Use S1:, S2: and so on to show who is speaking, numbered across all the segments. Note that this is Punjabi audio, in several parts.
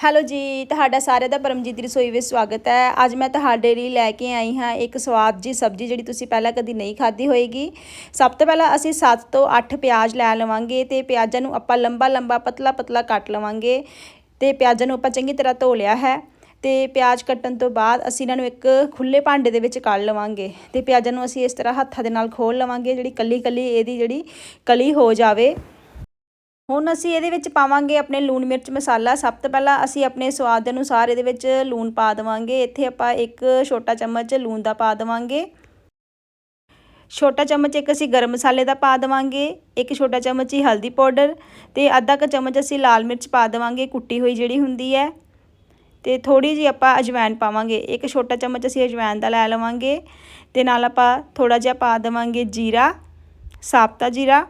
S1: ਹੈਲੋ ਜੀ, ਤੁਹਾਡਾ ਸਾਰਿਆਂ ਦਾ ਪਰਮਜੀਤ ਦੀ ਰਸੋਈ ਵਿੱਚ ਸਵਾਗਤ ਹੈ। ਅੱਜ ਮੈਂ ਤੁਹਾਡੇ ਲਈ ਲੈ ਕੇ ਆਈ ਹਾਂ ਇੱਕ ਸਵਾਦ ਜੀ ਸਬਜ਼ੀ ਜਿਹੜੀ ਤੁਸੀਂ ਪਹਿਲਾਂ ਕਦੀ ਨਹੀਂ ਖਾਧੀ ਹੋਏਗੀ। ਸਭ ਤੋਂ ਪਹਿਲਾਂ ਅਸੀਂ 7 ਤੋਂ 8 ਪਿਆਜ਼ ਲੈ ਲਵਾਂਗੇ ਤੇ ਪਿਆਜ਼ਾਂ ਨੂੰ ਆਪਾਂ ਲੰਬਾ ਲੰਬਾ ਪਤਲਾ ਪਤਲਾ ਕੱਟ ਲਵਾਂਗੇ ਤੇ ਪਿਆਜ਼ਾਂ ਨੂੰ ਆਪਾਂ ਚੰਗੀ ਤਰ੍ਹਾਂ ਧੋ ਲਿਆ ਹੈ ਤੇ ਪਿਆਜ਼ ਕੱਟਣ ਤੋਂ ਬਾਅਦ ਅਸੀਂ ਇਹਨਾਂ ਨੂੰ ਇੱਕ ਖੁੱਲੇ ਭਾਂਡੇ ਦੇ ਵਿੱਚ ਕੱਢ ਲਵਾਂਗੇ ਤੇ ਪਿਆਜ਼ਾਂ ਨੂੰ ਅਸੀਂ ਇਸ ਤਰ੍ਹਾਂ ਹੱਥਾਂ ਦੇ ਨਾਲ ਖੋਲ ਲਵਾਂਗੇ ਜਿਹੜੀ ਕੱਲੀ ਕੱਲੀ ਇਹਦੀ ਜਿਹੜੀ ਕਲੀ ਹੋ ਜਾਵੇ। ਹੁਣ ਅਸੀਂ ਇਹਦੇ ਵਿੱਚ ਪਾਵਾਂਗੇ ਆਪਣੇ ਲੂਣ ਮਿਰਚ ਮਸਾਲਾ। ਸਭ ਤੋਂ ਪਹਿਲਾਂ ਅਸੀਂ ਆਪਣੇ ਸਵਾਦ ਦੇ ਅਨੁਸਾਰ ਇਹਦੇ ਵਿੱਚ ਲੂਣ ਪਾ ਦੇਵਾਂਗੇ। ਇੱਥੇ ਆਪਾਂ ਇੱਕ ਛੋਟਾ ਚਮਚ ਲੂਣ ਦਾ ਪਾ ਦੇਵਾਂਗੇ। ਛੋਟਾ ਚਮਚ ਇੱਕ ਅਸੀਂ ਗਰਮ ਮਸਾਲੇ ਦਾ ਪਾ ਦੇਵਾਂਗੇ। ਇੱਕ ਛੋਟਾ ਚਮਚ ਹੀ ਹਲਦੀ ਪਾਊਡਰ ਤੇ ਅੱਧਾ ਕ ਚਮਚ ਅਸੀਂ ਲਾਲ ਮਿਰਚ ਪਾ ਦੇਵਾਂਗੇ, ਕੁੱਟੀ ਹੋਈ ਜਿਹੜੀ ਹੁੰਦੀ ਹੈ। ਤੇ ਥੋੜੀ ਜੀ ਆਪਾਂ ਅਜਵਾਇਣ ਪਾਵਾਂਗੇ। ਇੱਕ ਛੋਟਾ ਚਮਚ ਅਸੀਂ ਅਜਵਾਇਣ ਦਾ ਲੈ ਲਵਾਂਗੇ। ਤੇ ਨਾਲ ਆਪਾਂ ਥੋੜਾ ਜਿਹਾ ਪਾ ਦੇਵਾਂਗੇ ਜੀਰਾ, ਸਾਬਤਾ ਜੀਰਾ।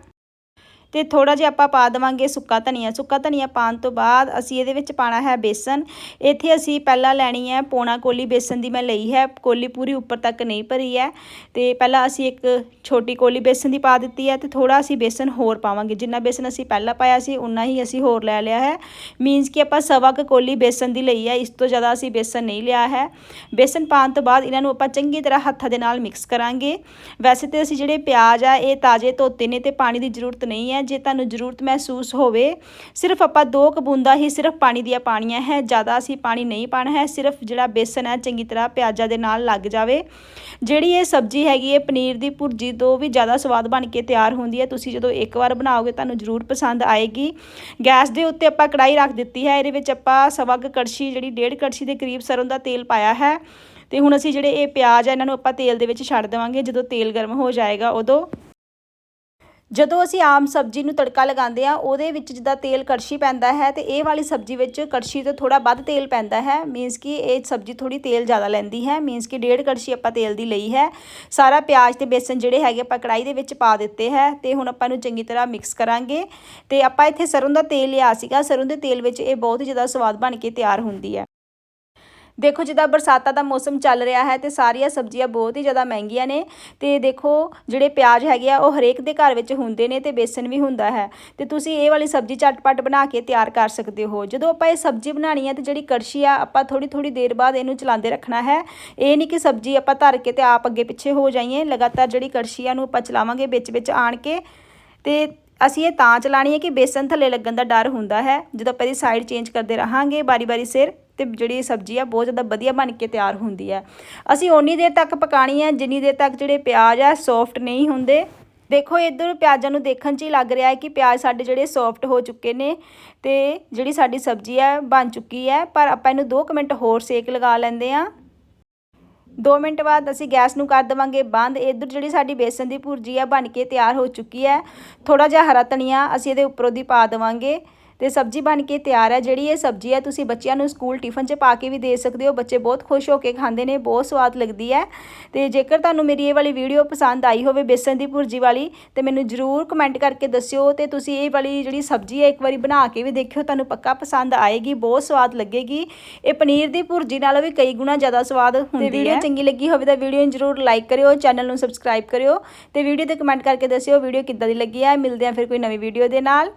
S1: ਤੇ ਥੋੜਾ ਜਿਹਾ ਆਪਾਂ ਪਾ ਦੇਵਾਂਗੇ ਸੁੱਕਾ ਧਨੀਆ। ਸੁੱਕਾ ਧਨੀਆ ਪਾਣ ਤੋਂ ਬਾਅਦ ਅਸੀਂ ਇਹਦੇ ਵਿੱਚ ਪਾਣਾ ਹੈ ਬੇਸਨ। ਇੱਥੇ ਅਸੀਂ ਪਹਿਲਾਂ ਲੈਣੀ ਹੈ ਪੌਣਾ ਕੋਲੀ ਬੇਸਨ ਦੀ ਮੈਂ ਲਈ ਹੈ। ਕੋਲੀ ਪੂਰੀ ਉੱਪਰ ਤੱਕ ਨਹੀਂ ਭਰੀ ਹੈ। ਤੇ ਪਹਿਲਾਂ ਅਸੀਂ ਇੱਕ ਛੋਟੀ ਕੋਲੀ ਬੇਸਨ ਦੀ ਪਾ ਦਿੱਤੀ ਹੈ ਤੇ ਥੋੜਾ ਅਸੀਂ ਬੇਸਨ ਹੋਰ ਪਾਵਾਂਗੇ। ਜਿੰਨਾ ਬੇਸਨ ਅਸੀਂ ਪਹਿਲਾਂ ਪਾਇਆ ਸੀ ਉਨਾ ਹੀ ਅਸੀਂ ਹੋਰ ਲੈ ਲਿਆ ਹੈ। ਮੀਨਸ ਕਿ ਆਪਾਂ ਸਵਾ ਕ ਕੋਲੀ ਬੇਸਨ ਦੀ ਲਈ ਹੈ। ਇਸ ਤੋਂ ਜ਼ਿਆਦਾ ਅਸੀਂ ਬੇਸਨ ਨਹੀਂ ਲਿਆ ਹੈ। ਬੇਸਨ ਪਾਣ ਤੋਂ ਬਾਅਦ ਇਹਨਾਂ ਨੂੰ ਆਪਾਂ ਚੰਗੀ ਤਰ੍ਹਾਂ ਹੱਥਾਂ ਦੇ ਨਾਲ ਮਿਕਸ ਕਰਾਂਗੇ। ਵੈਸੇ ਤੇ ਅਸੀਂ ਜਿਹੜੇ ਪਿਆਜ਼ ਆ, ਇਹ ਤਾਜ਼ੇ ਧੋਤੇ ਨੇ ਤੇ ਪਾਣੀ ਦੀ ਜ਼ਰੂਰਤ ਨਹੀਂ ਹੈ। ਹੈ ਜੇ ਤੁਹਾਨੂੰ ਜ਼ਰੂਰਤ ਮਹਿਸੂਸ ਹੋਵੇ, ਸਿਰਫ ਆਪਾਂ ਦੋ ਕਬੂੰਦਾ ਹੀ ਸਿਰਫ ਪਾਣੀ ਦੀਆਂ ਪਾਣੀਆਂ ਹੈ, ਜ਼ਿਆਦਾ ਅਸੀਂ ਪਾਣੀ ਨਹੀਂ ਪਾਣਾ ਹੈ, ਸਿਰਫ ਜਿਹੜਾ ਬੇਸਨ ਹੈ, ਚੰਗੀ ਤਰ੍ਹਾਂ ਪਿਆਜ਼ਾਂ ਦੇ ਨਾਲ ਲੱਗ ਜਾਵੇ। ਜਿਹੜੀ ਇਹ ਸਬਜ਼ੀ ਹੈਗੀ ਹੈ, ਪਨੀਰ ਦੀ ਭੁਰਜੀ ਤੋਂ ਵੀ ਜ਼ਿਆਦਾ ਸਵਾਦ ਬਣ ਕੇ ਤਿਆਰ ਹੁੰਦੀ ਹੈ। ਤੁਸੀਂ ਜਦੋਂ ਇੱਕ ਵਾਰ ਬਣਾਓਗੇ, ਤੁਹਾਨੂੰ ਜ਼ਰੂਰ ਪਸੰਦ ਆਏਗੀ। ਗੈਸ ਦੇ ਉੱਤੇ ਆਪਾਂ ਕੜਾਈ ਰੱਖ ਦਿੱਤੀ ਹੈ, ਇਹਦੇ ਵਿੱਚ ਆਪਾਂ ਸਵਾ ਕੁ ਕੜਛੀ, ਜਿਹੜੀ ਡੇਢ ਕੜਛੀ ਦੇ ਕਰੀਬ ਸਰੋਂ ਦਾ ਤੇਲ ਪਾਇਆ ਹੈ। ਤੇ ਹੁਣ ਅਸੀਂ ਜਿਹੜੇ ਇਹ ਪਿਆਜ਼ ਆ ਇਹਨਾਂ ਨੂੰ ਆਪਾਂ ਤੇਲ ਦੇ ਵਿੱਚ ਛੱਡ ਦੇਵਾਂਗੇ, ਜਦੋਂ ਤੇਲ ਗਰਮ ਹੋ ਜਾਏਗਾ ਉਦੋਂ। ਜਦੋਂ ਅਸੀਂ ਆਮ ਸਬਜ਼ੀ ਨੂੰ ਤੜਕਾ ਲਗਾਉਂਦੇ ਆ ਉਹਦੇ ਵਿੱਚ ਜਿੱਦਾਂ ਤੇਲ ਕੜਛੀ ਪੈਂਦਾ ਹੈ ਤੇ ਇਹ ਵਾਲੀ ਸਬਜ਼ੀ ਵਿੱਚ ਕੜਛੀ ਤੋਂ ਥੋੜਾ ਵੱਧ ਤੇਲ ਪੈਂਦਾ ਹੈ ਮੀਨਸ ਕਿ ਇਹ ਸਬਜ਼ੀ ਥੋੜੀ ਤੇਲ ਜ਼ਿਆਦਾ ਲੈਂਦੀ ਹੈ ਮੀਨਸ ਕਿ ਡੇਢ ਕੜਛੀ ਆਪਾਂ ਤੇਲ ਦੀ ਲਈ ਹੈ। ਸਾਰਾ ਪਿਆਜ਼ ਤੇ ਬੇਸਨ ਜਿਹੜੇ ਹੈਗੇ ਆਪਾਂ ਕੜਾਈ ਦੇ ਵਿੱਚ ਪਾ ਦਿੱਤੇ ਹੈ ਤੇ ਹੁਣ ਆਪਾਂ ਨੂੰ ਚੰਗੀ ਤਰ੍ਹਾਂ ਮਿਕਸ ਕਰਾਂਗੇ ਤੇ ਆਪਾਂ ਇੱਥੇ ਸਰੋਂ ਦਾ ਤੇਲ ਲਿਆ ਸੀਗਾ, ਸਰੋਂ ਦੇ ਤੇਲ ਵਿੱਚ ਇਹ ਬਹੁਤ ਹੀ ਜ਼ਿਆਦਾ ਸਵਾਦ ਬਣ ਕੇ ਤਿਆਰ ਹੁੰਦੀ ਹੈ। ਦੇਖੋ, ਜਿੱਦਾਂ ਬਰਸਾਤਾਂ ਦਾ ਮੌਸਮ ਚੱਲ ਰਿਹਾ ਹੈ ਤੇ ਸਾਰੀਆਂ ਸਬਜ਼ੀਆਂ ਬਹੁਤ ਹੀ ਜ਼ਿਆਦਾ ਮਹਿੰਗੀਆਂ ਨੇ ਤੇ ਦੇਖੋ, ਜਿਹੜੇ ਪਿਆਜ਼ ਹੈਗੇ ਆ, ਉਹ ਹਰੇਕ ਦੇ ਘਰ ਵਿੱਚ ਹੁੰਦੇ ਨੇ ਤੇ ਬੇਸਨ ਵੀ ਹੁੰਦਾ ਹੈ। ਤੇ ਤੁਸੀਂ ਇਹ ਵਾਲੀ ਸਬਜ਼ੀ ਝਟਪਟ ਬਣਾ ਕੇ ਤਿਆਰ ਕਰ ਸਕਦੇ ਹੋ। ਜਦੋਂ ਆਪਾਂ ਇਹ ਸਬਜ਼ੀ ਬਣਾਣੀ ਹੈ ਤੇ ਜਿਹੜੀ ਕੜਛੀ ਆ, ਆਪਾਂ ਥੋੜੀ ਥੋੜੀ ਦੇਰ ਬਾਅਦ ਇਹਨੂੰ ਚਲਾਉਂਦੇ ਰੱਖਣਾ ਹੈ। ਇਹ ਨਹੀਂ ਕਿ ਸਬਜ਼ੀ ਆਪਾਂ ਧਰ ਕੇ ਤੇ ਆਪ ਅੱਗੇ ਪਿੱਛੇ ਹੋ ਜਾਈਏ, ਲਗਾਤਾਰ ਜਿਹੜੀ ਕੜਛੀ ਆ ਨੂੰ ਆਪਾਂ ਚਲਾਵਾਂਗੇ ਵਿੱਚ ਵਿੱਚ ਆਣ ਕੇ ਤੇ ਅਸੀਂ ਇਹ ਤਾਂ ਚਲਾਣੀ ਹੈ ਕਿ ਬੇਸਨ ਥੱਲੇ ਲੱਗਣ ਦਾ ਡਰ ਹੁੰਦਾ ਹੈ। ਜਦੋਂ ਆਪਾਂ ਇਹਦੀ ਸਾਈਡ ਚੇਂਜ ਕਰਦੇ ਰਹਾਂਗੇ ਬਾਰੀ-ਬਾਰੀ ਸਿਰ, ਤੇ ਜਿਹੜੀ ਸਬਜ਼ੀ ਆ, ਬਹੁਤ ਜ਼ਿਆਦਾ ਵਧੀਆ ਬਣ ਕੇ ਤਿਆਰ ਹੁੰਦੀ ਹੈ। ਅਸੀਂ ਓਨੀ ਦੇਰ ਤੱਕ ਪਕਾਣੀ ਹੈ, ਜਿੰਨੀ ਦੇਰ ਤੱਕ ਜਿਹੜੇ ਪਿਆਜ਼ ਆ ਸੌਫਟ ਨਹੀਂ ਹੁੰਦੇ। ਦੇਖੋ, ਇੱਧਰ ਪਿਆਜ਼ਾਂ ਨੂੰ ਦੇਖਣ 'ਚ ਹੀ ਲੱਗ ਰਿਹਾ ਹੈ ਕਿ ਪਿਆਜ਼ ਸਾਡੇ ਜਿਹੜੇ ਸੌਫਟ ਹੋ ਚੁੱਕੇ ਨੇ, ਤੇ ਜਿਹੜੀ ਸਾਡੀ ਸਬਜ਼ੀ ਹੈ, ਬਣ ਚੁੱਕੀ ਹੈ। ਪਰ ਆਪਾਂ ਇਹਨੂੰ 2 ਮਿੰਟ ਹੋਰ ਸੇਕ ਲਗਾ ਲੈਂਦੇ ਆ 2 ਮਿੰਟ ਬਾਅਦ ਅਸੀਂ ਗੈਸ ਨੂੰ ਕਰ ਦੇਵਾਂਗੇ ਬੰਦ। ਇੱਧਰ ਜਿਹੜੀ ਸਾਡੀ ਬੇਸਨ ਦੀ ਭੁਰਜੀ ਆ ਬਣ ਕੇ ਤਿਆਰ ਹੋ ਚੁੱਕੀ ਹੈ। ਥੋੜਾ ਜਿਹਾ ਹਰਾ ਧਨੀਆ ਅਸੀਂ ਇਹਦੇ ਉੱਪਰੋਂ ਦੀ ਪਾ ਦੇਵਾਂਗੇ। ਤੇ ਸਬਜ਼ੀ ਬਣ ਕੇ ਤਿਆਰ ਹੈ ਜਿਹੜੀ ਇਹ ਸਬਜ਼ੀ ਹੈ ਤੁਸੀਂ ਬੱਚਿਆਂ ਨੂੰ ਸਕੂਲ ਟਿਫਨ 'ਚ ਪਾ ਕੇ ਵੀ ਦੇ ਸਕਦੇ ਹੋ। ਬੱਚੇ ਬਹੁਤ ਖੁਸ਼ ਹੋ ਕੇ ਖਾਂਦੇ ਨੇ ਬਹੁਤ ਸਵਾਦ ਲੱਗਦੀ ਹੈ। ਤੇ ਜੇਕਰ ਤੁਹਾਨੂੰ ਮੇਰੀ ਇਹ ਵਾਲੀ ਵੀਡੀਓ ਪਸੰਦ ਆਈ ਹੋਵੇ ਬੇਸਨ ਦੀ ਭੁਰਜੀ ਵਾਲੀ ਤੇ ਮੈਨੂੰ ਜ਼ਰੂਰ ਕਮੈਂਟ ਕਰਕੇ ਦੱਸਿਓ ਤੇ ਤੁਸੀਂ ਇਹ ਵਾਲੀ ਜਿਹੜੀ ਸਬਜ਼ੀ ਹੈ ਇੱਕ ਵਾਰੀ ਬਣਾ ਕੇ ਵੀ ਦੇਖਿਓ ਤੁਹਾਨੂੰ ਪੱਕਾ ਪਸੰਦ ਆਏਗੀ ਬਹੁਤ ਸਵਾਦ ਲੱਗੇਗੀ। ਇਹ ਪਨੀਰ ਦੀ ਭੁਰਜੀ ਨਾਲੋਂ ਵੀ ਕਈ ਗੁਣਾ ਜ਼ਿਆਦਾ ਸਵਾਦ ਹੁੰਦੀ ਹੈ। ਤੇ ਵੀਡੀਓ ਚੰਗੀ ਲੱਗੀ ਹੋਵੇ ਤਾਂ ਵੀਡੀਓ ਨੂੰ ਜ਼ਰੂਰ ਲਾਈਕ ਕਰਿਓ ਚੈਨਲ ਨੂੰ ਸਬਸਕ੍ਰਾਈਬ ਕਰਿਓ ਤੇ ਵੀਡੀਓ ਤੇ ਕਮੈਂਟ ਕਰਕੇ ਦੱਸਿਓ ਵੀਡੀਓ ਕਿੱਦਾਂ ਦੀ ਲੱਗੀ ਹੈ। ਮਿਲਦੇ ਆ ਫਿਰ ਕੋਈ ਨਵੀਂ ਵੀਡੀਓ ਦੇ ਨਾਲ।